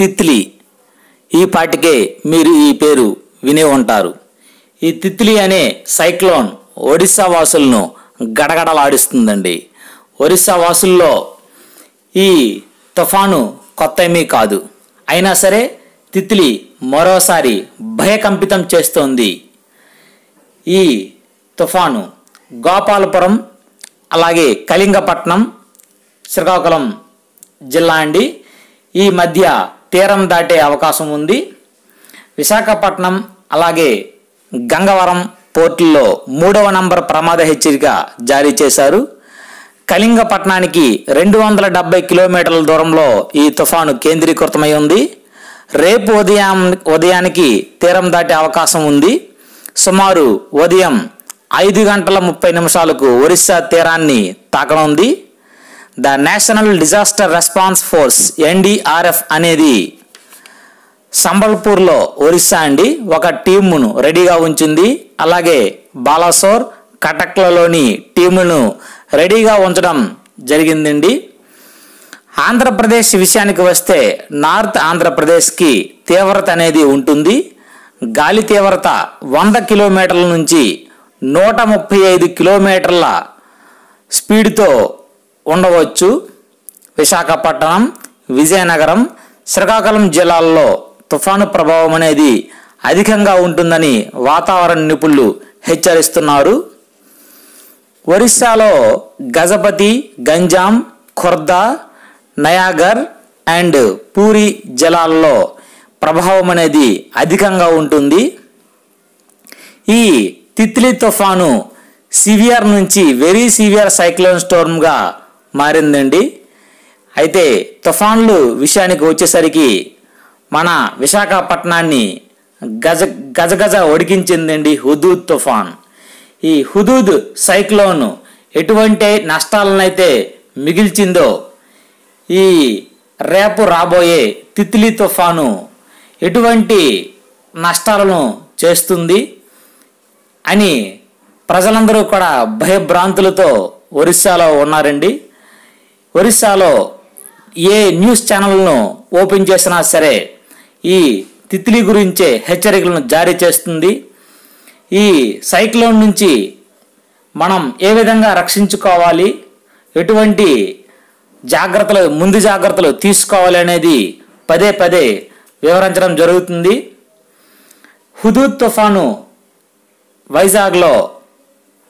తిత్లి. ఈ పాటికే మీరు ఈ పేరు వినే ఉంటారు. ఈ తిత్లి అనే సైక్లోన్ ఒడిస్సా వాసులను గడగడలాడిస్తుందండి. ఒరిస్సా వాసుల్లో ఈ తుఫాను కొత్త ఏమీ కాదు. అయినా సరే తిత్లి మరోసారి భయకంపితం చేస్తోంది. ఈ తుఫాను గోపాలపురం అలాగే కళింగపట్నం శ్రీకాకుళం జిల్లా అండి. ఈ మధ్య తీరం దాటే అవకాశం ఉంది. విశాఖపట్నం అలాగే గంగవరం పోర్టుల్లో మూడవ నంబర్ ప్రమాద హెచ్చరిక జారీ చేశారు. కళింగపట్నానికి రెండు వందల డెబ్బై కిలోమీటర్ల దూరంలో ఈ తుఫాను కేంద్రీకృతమై ఉంది. రేపు ఉదయం ఉదయానికి తీరం దాటే అవకాశం ఉంది. సుమారు ఉదయం ఐదు గంటల ముప్పై నిమిషాలకు ఒరిస్సా తీరాన్ని తాకనుంది the national disaster response force NDRF అనేది సంబల్పూర్లో ఒరిస్సా అండి. ఒక టీమును రెడీగా ఉంచింది. అలాగే బాలాసోర్ కటక్లలోని టీమును రెడీగా ఉంచడం జరిగిందండి. ఆంధ్రప్రదేశ్ విషయానికి వస్తే నార్త్ ఆంధ్రప్రదేశ్కి తీవ్రత అనేది ఉంటుంది. గాలి తీవ్రత వంద కిలోమీటర్ల నుంచి నూట ముప్పై ఐదు కిలోమీటర్ల స్పీడ్తో ఉండవచ్చు. విశాఖపట్నం విజయనగరం శ్రీకాకుళం జిల్లాల్లో తుఫాను ప్రభావం అనేది అధికంగా ఉంటుందని వాతావరణ నిపుణులు హెచ్చరిస్తున్నారు. ఒరిస్సాలో గజపతి గంజాం ఖుర్దా నయాగర్ అండ్ పూరి జిల్లాల్లో ప్రభావం అనేది అధికంగా ఉంటుంది. ఈ తిత్లీ తుఫాను సివియర్ నుంచి వెరీ సివియర్ సైక్లోన్ స్టోర్మ్గా మారిందండి. అయితే తుఫాన్లు విషయానికి వచ్చేసరికి మన విశాఖపట్నాన్ని గజ గజగజ ఒడికించిందండి హుదూద్ తుఫాన్. ఈ హుదూద్ సైక్లోన్ ఎటువంటి నష్టాలనైతే మిగిల్చిందో ఈ రేపు రాబోయే తిత్లీ తుఫాను ఎటువంటి నష్టాలను చేస్తుంది అని ప్రజలందరూ కూడా భయభ్రాంతులతో ఒరిస్సాలో ఉన్నారండి. ఒరిస్సాలో ఏ న్యూస్ ఛానల్ను ఓపెన్ చేసినా సరే ఈ తిత్లీ గురించే హెచ్చరికలను జారీ చేస్తుంది. ఈ సైక్లోన్ నుంచి మనం ఏ విధంగా రక్షించుకోవాలి? ఎటువంటి జాగ్రత్తలు ముందు జాగ్రత్తలు తీసుకోవాలి అనేది పదే పదే వివరించడం జరుగుతుంది. హుదూద్ తుఫాను వైజాగ్లో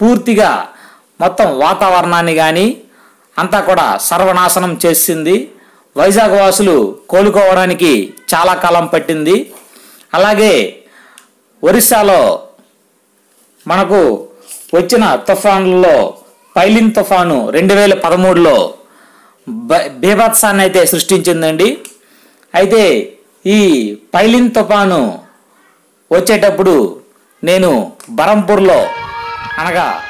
పూర్తిగా మొత్తం వాతావరణాన్ని కానీ అంతా కూడా సర్వనాశనం చేసింది. వైజాగ్ వాసులు కోలుకోవడానికి చాలా కాలం పట్టింది. అలాగే ఒరిస్సాలో మనకు వచ్చిన తుఫాన్లలో పైలిన్ తుఫాను రెండు వేల పదమూడులో బ- బీభత్సాన్ని అయితే సృష్టించిందండి. అయితే ఈ పైలిన్ తుఫాను వచ్చేటప్పుడు నేను బరంపూర్లో అనగా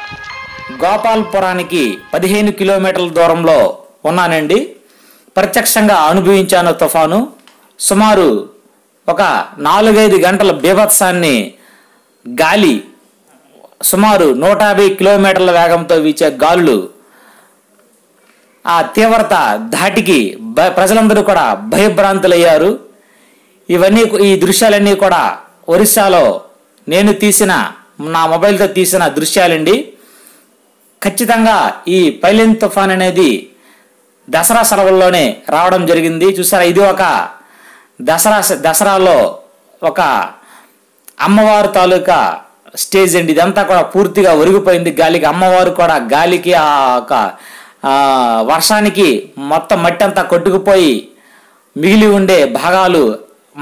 గోపాల్పురానికి పదిహేను కిలోమీటర్ల దూరంలో ఉన్నానండి. ప్రత్యక్షంగా అనుభవించాను తుఫాను. సుమారు ఒక నాలుగైదు గంటల బీభత్సాన్ని గాలి సుమారు నూట యాభై కిలోమీటర్ల వేగంతో వీచే గాలులు ఆ తీవ్రత ధాటికి భ- ప్రజలందరూ కూడా భయభ్రాంతులయ్యారు. ఇవన్నీ ఈ దృశ్యాలన్నీ కూడా ఒరిస్సాలో నేను తీసిన నా మొబైల్తో తీసిన దృశ్యాలండి. ఖచ్చితంగా ఈ పైలిన్ తుఫాన్ అనేది దసరా సెలవుల్లోనే రావడం జరిగింది. చూసారా ఇది ఒక దసరా దసరాలో ఒక అమ్మవారు తాలూకా స్టేజ్ అండి. ఇదంతా కూడా పూర్తిగా ఒరిగిపోయింది. గాలికి అమ్మవారు కూడా గాలికి ఆ ఒక వర్షానికి మొత్తం మట్టి అంతా కొట్టుకుపోయి మిగిలి ఉండే భాగాలు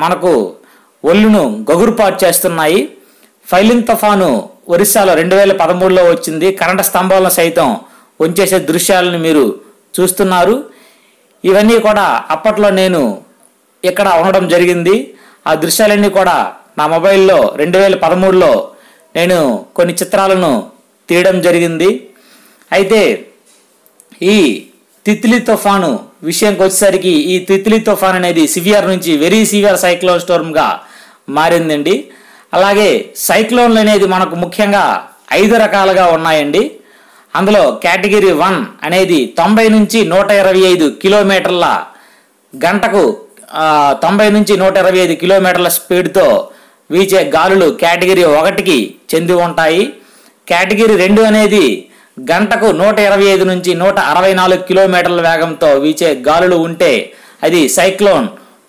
మనకు ఒళ్ళును గగురుపాటు చేస్తున్నాయి. ఫైలిన్ తుఫాను ఒరిస్సాలో రెండు వేల పదమూడులో వచ్చింది. కరెంటు స్తంభాలను సైతం ఉంచేసే దృశ్యాలను మీరు చూస్తున్నారు. ఇవన్నీ కూడా అప్పట్లో నేను ఇక్కడ ఉండడం జరిగింది. ఆ దృశ్యాలన్నీ కూడా నా మొబైల్లో రెండు వేల పదమూడులో నేను కొన్ని చిత్రాలను తీయడం జరిగింది. అయితే ఈ తిత్లీ తుఫాను విషయంకి వచ్చేసరికి ఈ తిత్లీ తుఫాన్ అనేది సివియర్ నుంచి వెరీ సివియర్ సైక్లోన్ స్టోర్మ్గా మారిందండి. అలాగే సైక్లోన్లు అనేది మనకు ముఖ్యంగా ఐదు రకాలుగా ఉన్నాయండి. అందులో కేటగిరీ వన్ అనేది తొంభై నుంచి నూట ఇరవై ఐదు కిలోమీటర్ల గంటకు తొంభై నుంచి నూట ఇరవై ఐదు కిలోమీటర్ల స్పీడ్తో వీచే గాలులు కేటగిరీ ఒకటికి చెంది ఉంటాయి. కేటగిరీ రెండు అనేది గంటకు నూట ఇరవై ఐదు నుంచి నూట అరవై నాలుగు కిలోమీటర్ల వేగంతో వీచే గాలులు ఉంటే అది సైక్లోన్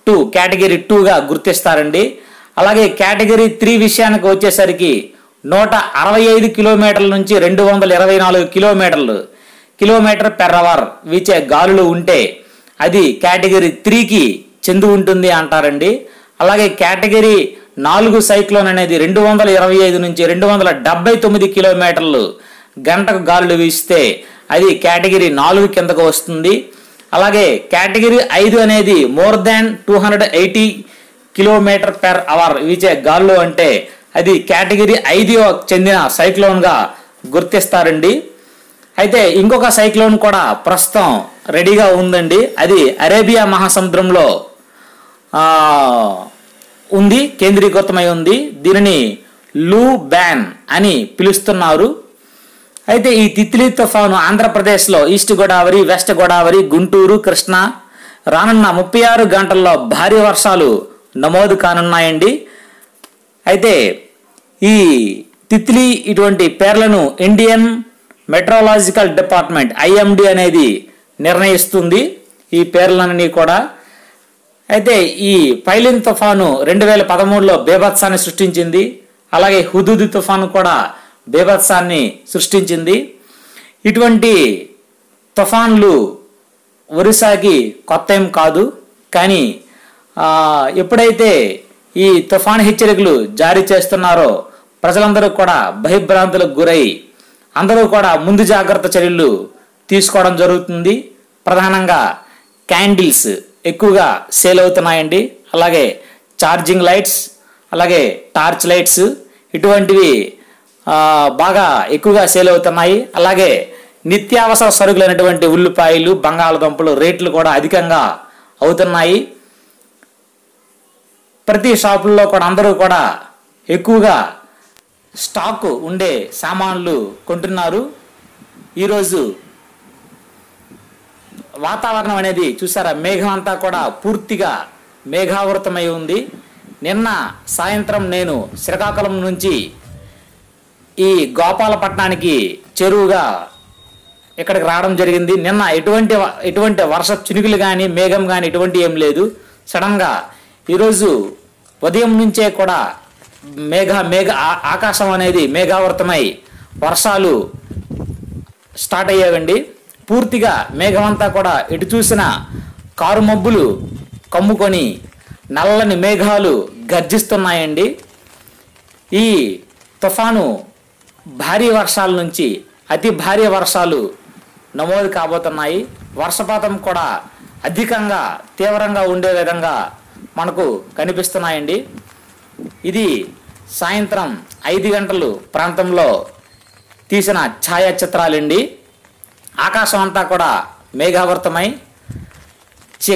టూ కేటగిరీ టూగా గుర్తిస్తారండి. అలాగే కేటగిరీ త్రీ విషయానికి వచ్చేసరికి నూట అరవై ఐదు కిలోమీటర్ల నుంచి రెండు వందల ఇరవై నాలుగు కిలోమీటర్లు. కిలోమీటర్ పెర్ అవర్ వీచే గాలులు ఉంటే అది కేటగిరీ త్రీకి చెంది ఉంటుంది అంటారండి. అలాగే కేటగిరీ నాలుగు సైక్లోన్ అనేది రెండు వందల ఇరవై ఐదు నుంచి రెండు వందల డెబ్బై తొమ్మిది కిలోమీటర్లు గంటకు గాలులు వీస్తే అది కేటగిరీ నాలుగు కిందకు వస్తుంది. అలాగే కేటగిరీ ఐదు అనేది more than two hundred eighty kilometre per hour వీచే గాల్లో అంటే అది కేటగిరీ ఐదు చెందిన సైక్లోన్గా గుర్తిస్తారండి. అయితే ఇంకొక సైక్లోన్ కూడా ప్రస్తుతం రెడీగా ఉందండి. అది అరేబియా మహాసముద్రంలో ఉంది కేంద్రీకృతమై ఉంది. దీనిని లూ బ్యాన్ అని పిలుస్తున్నారు. అయితే ఈ తిత్లీ తుఫాను ఆంధ్రప్రదేశ్లో ఈస్ట్ గోదావరి వెస్ట్ గోదావరి గుంటూరు కృష్ణా రానున్న ముప్పై ఆరు గంటల్లో భారీ వర్షాలు నమోదు కానున్నాయండి. అయితే ఈ తిత్లీ ఇటువంటి పేర్లను ఇండియన్ మెట్రాలజికల్ డిపార్ట్మెంట్ ఐఎండి అనేది నిర్ణయిస్తుంది ఈ పేర్లన్నీ కూడా. అయితే ఈ పైలిన్ తుఫాను రెండు వేల పదమూడులో బీభత్సాన్ని సృష్టించింది. అలాగే హుదూద్ తుఫాను కూడా బీభత్సాన్ని సృష్టించింది. ఇటువంటి తుఫాన్లు ఒరిస్సాకి కొత్త ఏం కాదు. కానీ ఎప్పుడైతే ఈ తుఫాన్ హెచ్చరికలు జారీ చేస్తున్నారో ప్రజలందరూ కూడా భయభ్రాంతులకు గురై అందరూ కూడా ముందు జాగ్రత్త చర్యలు తీసుకోవడం జరుగుతుంది. ప్రధానంగా క్యాండిల్స్ ఎక్కువగా సేల్ అవుతున్నాయండి. అలాగే ఛార్జింగ్ లైట్స్ అలాగే టార్చ్ లైట్స్ ఇటువంటివి బాగా ఎక్కువగా సేల్ అవుతున్నాయి. అలాగే నిత్యావసర సరుకులైనటువంటి ఉల్లిపాయలు బంగాళదుంపలు రేట్లు కూడా అధికంగా అవుతున్నాయి. ప్రతి షాపుల్లో కూడా అందరూ కూడా ఎక్కువగా స్టాక్ ఉండే సామాన్లు కొంటున్నారు. ఈరోజు వాతావరణం అనేది చూసారా మేఘం అంతా కూడా పూర్తిగా మేఘావృతమై ఉంది. నిన్న సాయంత్రం నేను శ్రీకాకుళం నుంచి ఈ గోపాలపట్నానికి చెరువుగా ఇక్కడికి రావడం జరిగింది. నిన్న ఎటువంటి ఎటువంటి వర్ష చినుకులు కానీ మేఘం కానీ ఎటువంటి ఏం లేదు. సడన్గా ఈరోజు ఉదయం నుంచే కూడా మేఘ మేఘ ఆ- ఆకాశం అనేది మేఘావృతమై వర్షాలు స్టార్ట్ అయ్యావండి. పూర్తిగా మేఘమంతా కూడా ఎటు చూసిన కారు మబ్బులు కమ్ముకొని నల్లని మేఘాలు గర్జిస్తున్నాయండి. ఈ తుఫాను భారీ వర్షాల నుంచి అతి భారీ వర్షాలు నమోదు కాబోతున్నాయి. వర్షపాతం కూడా అధికంగా తీవ్రంగా ఉండే విధంగా మనకు కనిపిస్తున్నాయండి. ఇది సాయంత్రం ఐదు గంటలు ప్రాంతంలో తీసిన ఛాయాచిత్రాలండి. ఆకాశం అంతా కూడా మేఘావృతమై చి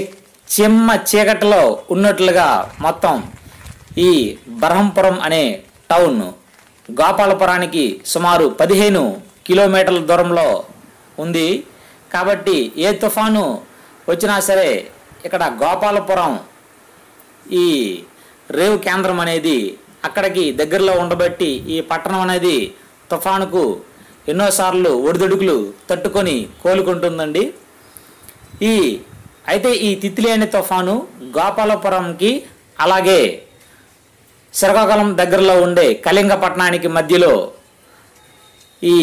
చిమ్మ చీకటిలో ఉన్నట్లుగా మొత్తం ఈ బ్రహ్మపురం అనే టౌన్ గోపాలపురానికి సుమారు పదిహేను కిలోమీటర్ల దూరంలో ఉంది. కాబట్టి ఏ తుఫాను వచ్చినా సరే ఇక్కడ గోపాలపురం ఈ రేవు కేంద్రం అనేది అక్కడికి దగ్గరలో ఉండబట్టి ఈ పట్టణం అనేది తుఫానుకు ఎన్నోసార్లు ఒడిదుడుకులు తట్టుకొని కోలుకుంటుందండి. ఈ అయితే ఈ తిత్లీ తుఫాను గోపాలపురంకి అలాగే శ్రీకాకుళం దగ్గరలో ఉండే కళింగపట్నానికి మధ్యలో ఈ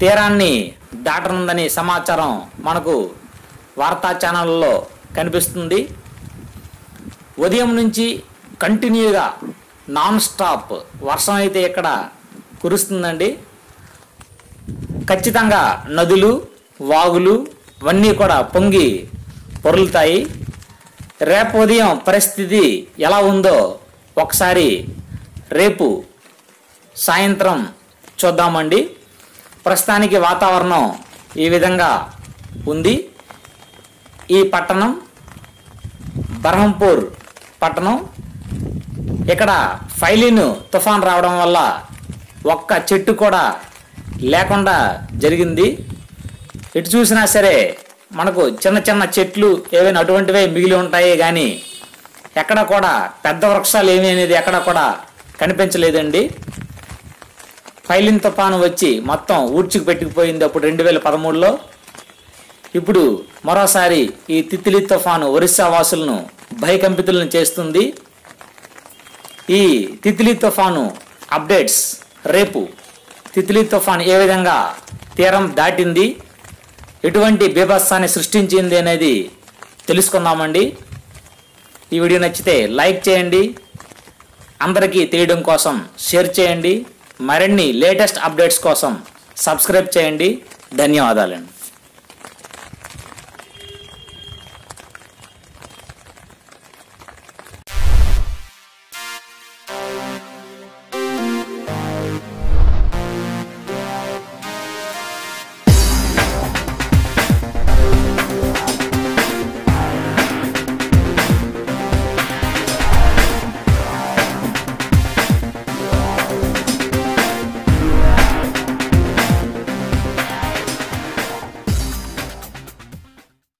తీరాన్ని దాటనుందని సమాచారం మనకు వార్తా ఛానళ్ళలో కనిపిస్తుంది. ఉదయం నుంచి కంటిన్యూగా నాన్ స్టాప్ వర్షం అయితే ఇక్కడ కురుస్తుందండి? ఖచ్చితంగా నదులు వాగులు ఇవన్నీ కూడా పొంగి పొరులుతాయి. రేపు ఉదయం పరిస్థితి ఎలా ఉందో ఒకసారి రేపు సాయంత్రం చూద్దామండి. ప్రస్తుతానికి వాతావరణం ఈ విధంగా ఉంది. ఈ పట్టణం బర్హంపూర్ పట్టణం. ఇక్కడ ఫైలిన్ తుఫాన్ రావడం వల్ల ఒక్క చెట్టు కూడా లేకుండా జరిగింది. ఎటు చూసినా సరే మనకు చిన్న చిన్న చెట్లు ఏవైనా అటువంటివే మిగిలి ఉంటాయి కానీ ఎక్కడ కూడా పెద్ద వృక్షాలు ఏమీ అనేది ఎక్కడ కూడా కనిపించలేదండి. ఫైలిన్ తుఫాను వచ్చి మొత్తం ఊడ్చికి పెట్టుకుపోయింది అప్పుడు రెండు వేల పదమూడులో. ఇప్పుడు మరోసారి ఈ తిత్లీ తుఫాను ఒరిస్సా వాసులను భయకంపితులను చేస్తుంది. ఈ తిత్లీ తుఫాను అప్డేట్స్ రేపు తిత్లీ తుఫాను ఏ విధంగా తీరం దాటింది ఎటువంటి బీభత్సాన్ని సృష్టించింది అనేది తెలుసుకుందామండి. ఈ వీడియో నచ్చితే లైక్ చేయండి అందరికీ తెలియడం కోసం షేర్ చేయండి మరిన్ని లేటెస్ట్ అప్డేట్స్ కోసం సబ్స్క్రైబ్ చేయండి. ధన్యవాదాలండి.